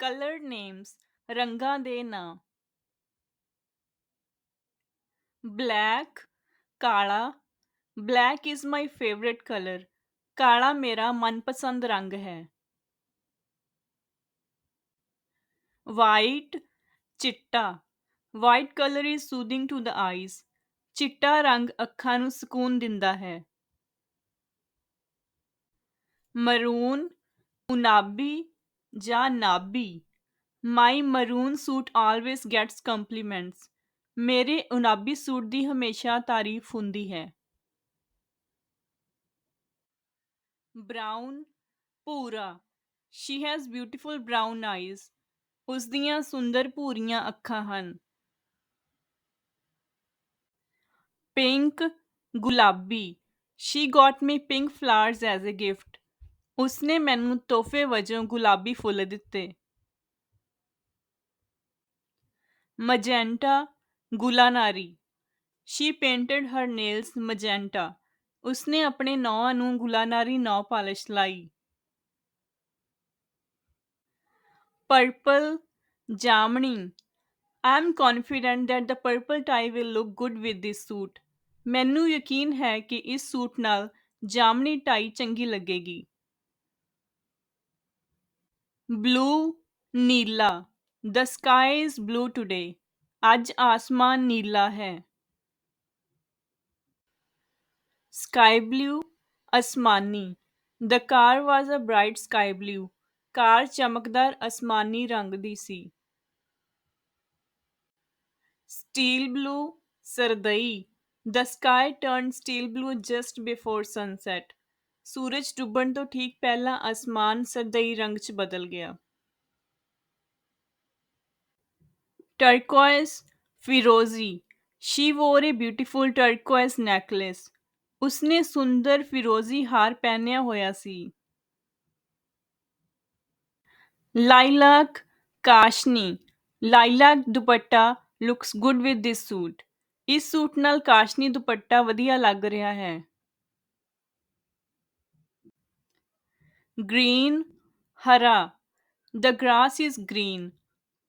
Colour names, ਰੰਗਾਂ ਦੇ ਨਾਂ। ਬਲੈਕ, ਕਾਲਾ, black is my favourite colour, ਕਾਲਾ ਮੇਰਾ ਮਨਪਸੰਦ ਰੰਗ ਹੈ। ਵਾਈਟ, ਚਿੱਟਾ, white colour is soothing to the eyes, ਚਿੱਟਾ ਰੰਗ ਅੱਖਾਂ ਨੂੰ ਸਕੂਨ ਦਿੰਦਾ ਹੈ। ਮਰੂਨ ਉਨਾਬੀ ਜਾਂ ਨਾਭੀ। My maroon suit always gets compliments ਮੇਰੇ ਉਨਾਬੀ ਸੂਟ ਦੀ ਹਮੇਸ਼ਾ ਤਾਰੀਫ ਹੁੰਦੀ ਹੈ। ਬ੍ਰਾਊਨ ਭੂਰਾ। She has beautiful brown eyes ਉਸ ਦੀਆਂ ਸੁੰਦਰ ਭੂਰੀਆਂ ਅੱਖਾਂ ਹਨ। ਪਿੰਕ ਗੁਲਾਬੀ। She got me pink flowers as a gift ਉਸਨੇ ਮੈਨੂੰ ਤੋਹਫੇ ਵਜੋਂ ਗੁਲਾਬੀ ਫੁੱਲ ਦਿੱਤੇ। Magenta, ਗੁਲਾਨਾਰੀ। She painted her nails magenta ਉਸਨੇ ਆਪਣੇ ਨੌਹਾਂ ਨੂੰ ਗੁਲਾਨਾਰੀ ਨੌ ਪਾਲਿਸ਼ ਲਾਈ। ਪਰਪਲ ਜਾਮਣੀ। I am confident that the purple tie will look good with this suit. ਮੈਨੂੰ ਯਕੀਨ ਹੈ ਕਿ ਇਸ ਸੂਟ ਨਾਲ ਜਾਮਣੀ ਟਾਈ ਚੰਗੀ ਲੱਗੇਗੀ। Blue Neela the sky is blue today ਅੱਜ ਆਸਮਾਨ ਨੀਲਾ ਹੈ ਸਕਾਈ ਬਲੂ ਅਸਮਾਨੀ the car was a bright sky blue car ਚਮਕਦਾਰ ਅਸਮਾਨੀ ਰੰਗ ਦੀ ਸੀ steel blue ਸਰਦਈ the sky turn steel blue just before sunset ਸੂਰਜ ਡੁੱਬਣ ਤੋਂ ਠੀਕ ਪਹਿਲਾਂ ਅਸਮਾਨ ਸਰਦਈ ਰੰਗ 'ਚ ਬਦਲ ਗਿਆ turquoise ਫਿਰੋਜ਼ੀ she wore a beautiful turquoise necklace ਉਸਨੇ ਸੁੰਦਰ ਫਿਰੋਜ਼ੀ ਹਾਰ ਪਹਿਨਿਆ ਹੋਇਆ ਸੀ ਲਾਈਲਾਕ ਕਾਸ਼ਨੀ lilac dupatta looks good with this suit ਇਸ ਸੂਟ ਨਾਲ ਕਾਸ਼ਨੀ ਦੁਪੱਟਾ ਵਧੀਆ ਲੱਗ ਰਿਹਾ ਹੈ ਗ੍ਰੀਨ ਹਰਾ। ਦ ਗ੍ਰਾਸ ਇਜ਼ ਗ੍ਰੀਨ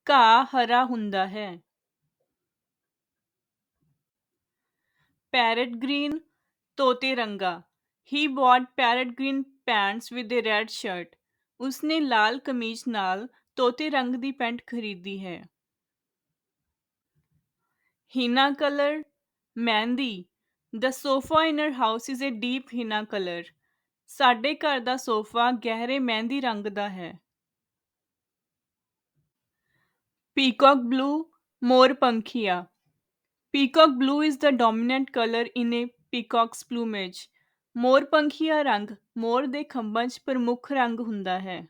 ਘਾਹ ਹਰਾ ਹੁੰਦਾ ਹੈ। ਪੈਰਟ ਗ੍ਰੀਨ ਤੋਤੇ ਰੰਗਾ। He bought parrot green pants with a red shirt ਉਸਨੇ ਲਾਲ ਕਮੀਜ਼ ਨਾਲ ਤੋਤੇ ਰੰਗ ਦੀ ਪੈਂਟ ਖਰੀਦੀ ਹੈ। Henna colour mehndi. The sofa in our house is a deep henna colour ਸਾਡੇ ਘਰ ਦਾ ਸੋਫਾ ਗਹਿਰੇ ਮਹਿੰਦੀ ਰੰਗ ਦਾ ਹੈ। ਪੀਕੌਕ ਬਲੂ, ਮੋਰ ਪੰਖੀਆ। Peacock blue is the dominant colour in a peacock's plumage ਮੋਰ ਪੰਖੀਆ ਰੰਗ ਮੋਰ ਦੇ ਖੰਭਾਂ 'ਚ ਪ੍ਰਮੁੱਖ ਰੰਗ ਹੁੰਦਾ ਹੈ।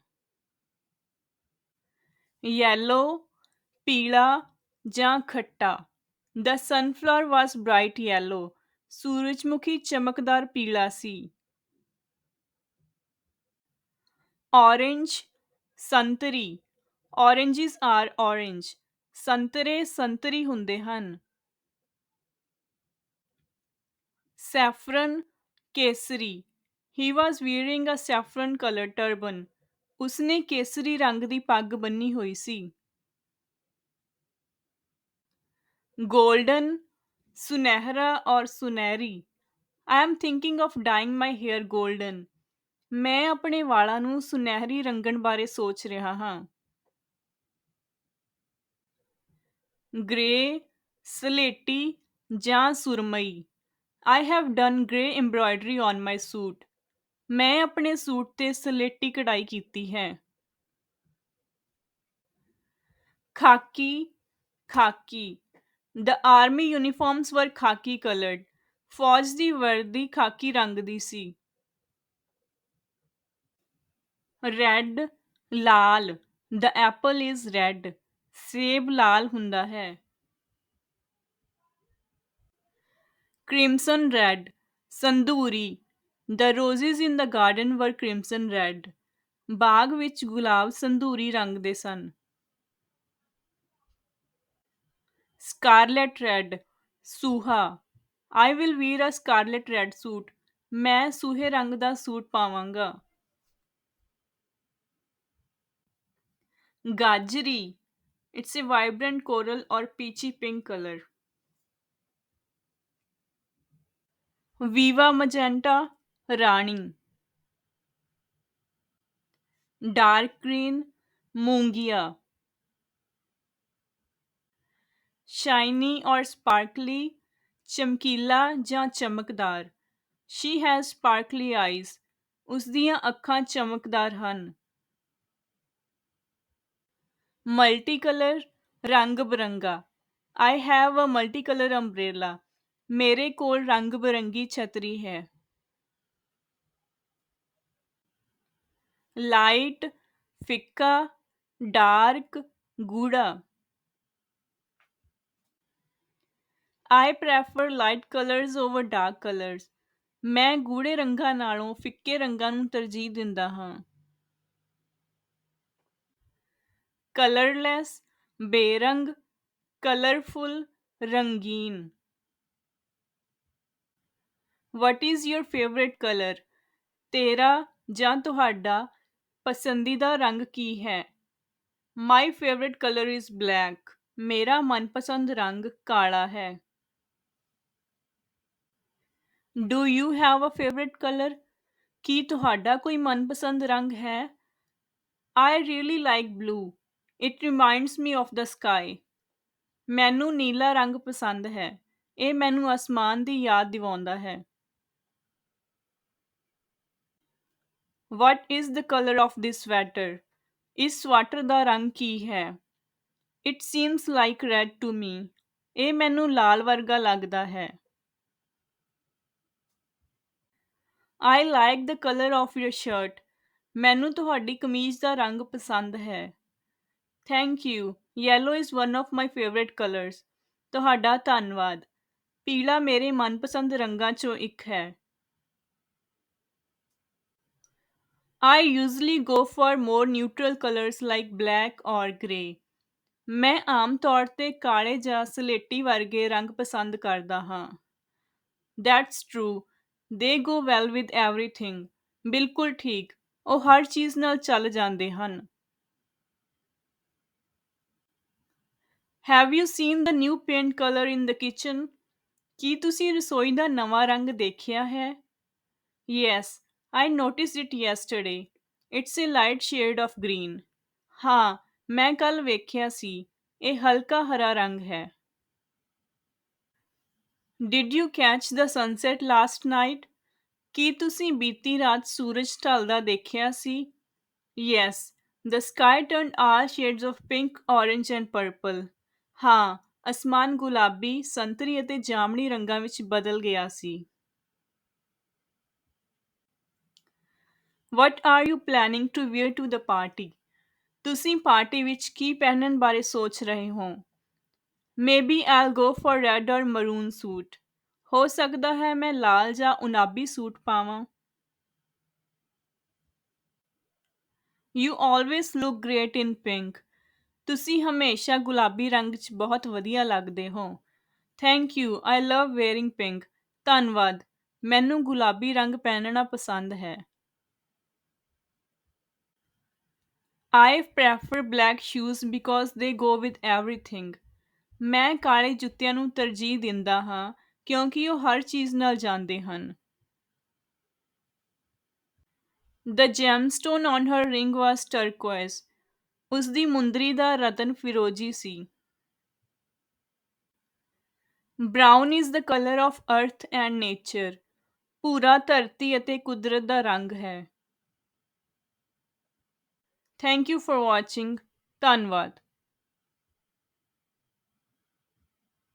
ਯੈਲੋ ਪੀਲਾ ਜਾਂ ਖੱਟਾ। The sunflower was bright yellow ਸੂਰਜਮੁਖੀ ਚਮਕਦਾਰ ਪੀਲਾ ਸੀ। orange ਸੰਤਰੀ oranges are orange ਸੰਤਰੇ ਸੰਤਰੀ ਹੁੰਦੇ ਹਨ saffron Kesari he was wearing a saffron colored turban ਉਸਨੇ ਕੇਸਰੀ ਰੰਗ ਦੀ ਪੱਗ ਬੰਨੀ ਹੋਈ ਸੀ golden ਸੁਨਹਿਰਾ ਔਰ ਸੁਨਹਿਰੀ I am thinking of dyeing my hair golden ਮੈਂ ਆਪਣੇ ਵਾਲਾਂ ਨੂੰ ਸੁਨਹਿਰੀ ਰੰਗਣ ਬਾਰੇ ਸੋਚ ਰਿਹਾ ਹਾਂ। ਗ੍ਰੇ, ਸਲੇਟੀ ਜਾਂ ਸੁਰਮਈ। I have done grey embroidery on my suit ਮੈਂ ਆਪਣੇ ਸੂਟ ਤੇ ਸਲੇਟੀ ਕਢਾਈ ਕੀਤੀ ਹੈ। ਖਾਕੀ ਖਾਕੀ। The army uniforms wore khaki coloured ਫੌਜ ਦੀ ਵਰਦੀ ਖਾਕੀ ਰੰਗ ਦੀ ਸੀ। ਰੈੱਡ ਲਾਲ. ਦ ਐਪਲ ਇਜ਼ ਰੈੱਡ ਸੇਬ ਲਾਲ ਹੁੰਦਾ ਹੈ। ਕ੍ਰਿਮਸਨ ਰੈੱਡ ਸੰਧੂਰੀ. ਦ ਰੋਜ਼ਿਸ ਇਨ ਦ ਗਾਰਡਨ ਵਰ ਕ੍ਰਿਮਸਨ ਰੈੱਡ ਬਾਗ ਵਿੱਚ ਗੁਲਾਬ ਸੰਧੂਰੀ ਰੰਗ ਦੇ ਸਨ। Scarlet red ਸੂਹਾ। I will wear a scarlet red suit ਮੈਂ ਸੂਹੇ ਰੰਗ ਦਾ ਸੂਟ ਪਾਵਾਂਗਾ। Gajri. It's a vibrant coral or peachy pink color. Viva magenta, Rani. Dark green, Mungia. Shiny or sparkly, ਚਮਕੀਲਾ ਜਾਂ ਚਮਕਦਾਰ she has sparkly eyes ਉਸ ਦੀਆਂ ਅੱਖਾਂ ਚਮਕਦਾਰ ਹਨ ਮਲਟੀਕਲਰ ਰੰਗ ਬਰੰਗਾ I have a multicolor umbrella ਮੇਰੇ ਕੋਲ ਰੰਗ ਬਰੰਗੀ ਛਤਰੀ ਹੈ ਲਾਈਟ ਫਿੱਕਾ ਡਾਰਕ ਗੂੜਾ I prefer light colors over dark colors. ਮੈਂ ਗੂੜੇ ਰੰਗਾਂ ਨਾਲੋਂ ਫਿੱਕੇ ਰੰਗਾਂ ਨੂੰ ਤਰਜੀਹ ਦਿੰਦਾ ਹਾਂ ਕਲਰਲੈਸ ਬੇਰੰਗ ਕਲਰਫੁਲ ਰੰਗੀਨ what is your favourite colour ਤੇਰਾ ਜਾਂ ਤੁਹਾਡਾ ਪਸੰਦੀਦਾ ਰੰਗ ਕੀ ਹੈ my favourite colour is black ਮੇਰਾ ਮਨਪਸੰਦ ਰੰਗ ਕਾਲਾ ਹੈ do you have a favourite colour ਕੀ ਤੁਹਾਡਾ ਕੋਈ ਮਨਪਸੰਦ ਰੰਗ ਹੈ I really like blue it reminds me of the sky ਮੈਨੂੰ ਨੀਲਾ ਰੰਗ ਪਸੰਦ ਹੈ। ਇਹ ਮੈਨੂੰ ਅਸਮਾਨ ਦੀ ਯਾਦ ਦਿਵਾਉਂਦਾ ਹੈ। What is the colour of this sweater ਇਸ ਸਵੈਟਰ ਦਾ ਰੰਗ ਕੀ ਹੈ? It seems like red to me ਇਹ ਮੈਨੂੰ ਲਾਲ ਵਰਗਾ ਲੱਗਦਾ ਹੈ। I like the colour of your shirt ਮੈਨੂੰ ਤੁਹਾਡੀ ਕਮੀਜ਼ ਦਾ ਰੰਗ ਪਸੰਦ ਹੈ। Thank you yellow is one of my favourite colours ਤੁਹਾਡਾ ਧੰਨਵਾਦ। ਪੀਲਾ ਮੇਰੇ ਮਨਪਸੰਦ ਰੰਗਾਂ ਚੋਂ ਇੱਕ ਹੈ। I usually go for more neutral colors like black or grey. ਮੈਂ ਆਮ ਤੌਰ ਤੇ ਕਾਲੇ ਜਾਂ ਸਲੇਟੀ ਵਰਗੇ ਰੰਗ ਪਸੰਦ ਕਰਦਾ ਹਾਂ। That's true. They go well with everything. ਬਿਲਕੁਲ ਠੀਕ। ਉਹ ਹਰ ਚੀਜ਼ ਨਾਲ ਚੱਲ ਜਾਂਦੇ ਹਨ। Have you seen the new paint color in the kitchen? ਕੀ ਤੁਸੀਂ ਰਸੋਈ ਦਾ ਨਵਾਂ ਰੰਗ ਦੇਖਿਆ ਹੈ Yes, I noticed it yesterday. It's a light shade of green. ਹਾਂ ਮੈਂ ਕੱਲ ਵੇਖਿਆ ਸੀ ਇਹ ਹਲਕਾ ਹਰਾ ਰੰਗ ਹੈ Did you catch the sunset last night? ਕੀ ਤੁਸੀਂ ਬੀਤੀ ਰਾਤ ਸੂਰਜ ਢਲਦਾ ਦੇਖਿਆ ਸੀ Yes, the sky turned all shades of pink, orange and purple. ਹਾਂ, ਅਸਮਾਨ ਗੁਲਾਬੀ, ਸੰਤਰੀ ਅਤੇ ਜਾਮਣੀ ਰੰਗਾਂ ਵਿੱਚ ਬਦਲ ਗਿਆ ਸੀ। "What are you planning to wear to the party?" "ਤੁਸੀਂ ਪਾਰਟੀ ਵਿੱਚ ਕੀ ਪਹਿਨਣ ਬਾਰੇ ਸੋਚ ਰਹੇ ਹੋ?" "Maybe I'll go for red or maroon suit" "ਹੋ ਸਕਦਾ ਹੈ ਮੈਂ ਲਾਲ ਜਾਂ ਉਨਾਬੀ ਸੂਟ ਪਾਵਾਂ।" "You always look great in pink" ਤੁਸੀਂ ਹਮੇਸ਼ਾ ਗੁਲਾਬੀ ਰੰਗ 'ਚ ਬਹੁਤ ਵਧੀਆ ਲੱਗਦੇ ਹੋ thank you, I love wearing pink ਧੰਨਵਾਦ, ਮੈਨੂੰ ਗੁਲਾਬੀ ਰੰਗ ਪਹਿਨਣਾ ਪਸੰਦ ਹੈ I prefer black shoes because they go with everything. ਮੈਂ ਕਾਲੇ ਜੁੱਤਿਆਂ ਨੂੰ ਤਰਜੀਹ ਦਿੰਦਾ ਹਾਂ, ਕਿਉਂਕਿ ਉਹ ਹਰ ਚੀਜ਼ ਨਾਲ ਜਾਂਦੇ ਹਨ The gemstone on her ring was turquoise. ਉਸਦੀ ਮੁੰਦਰੀ ਦਾ ਰਤਨ ਫਿਰੋਜੀ ਸੀ। Brown is the colour of earth and nature ਪੂਰਾ ਧਰਤੀ ਅਤੇ ਕੁਦਰਤ ਦਾ ਰੰਗ ਹੈ। ਥੈਂਕ ਯੂ ਫॉर ਵਾਚਿੰਗ ਧੰਨਵਾਦ।